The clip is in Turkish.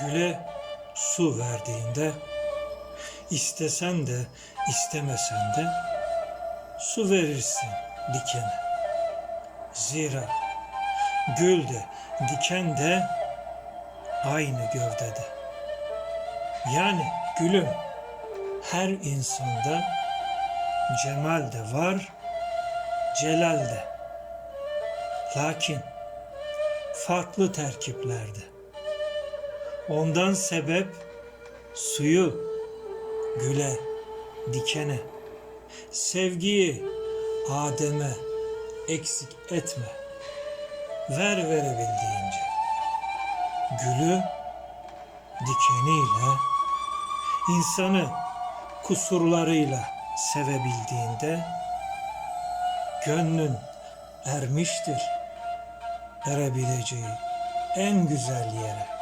güle su verdiğinde istesen de istemesen de su verirsin dikene. Zira gül de diken de aynı gövdede. Yani gülüm her insanda cemal de var, celal de. Lakin farklı terkiplerde. Ondan sebep suyu güle, dikene, sevgiyi Adem'e eksik etme. Ver verebildiğince. Gülü dikeniyle, insanı kusurlarıyla sevebildiğinde gönlün ermiştir erebileceği en güzel yere.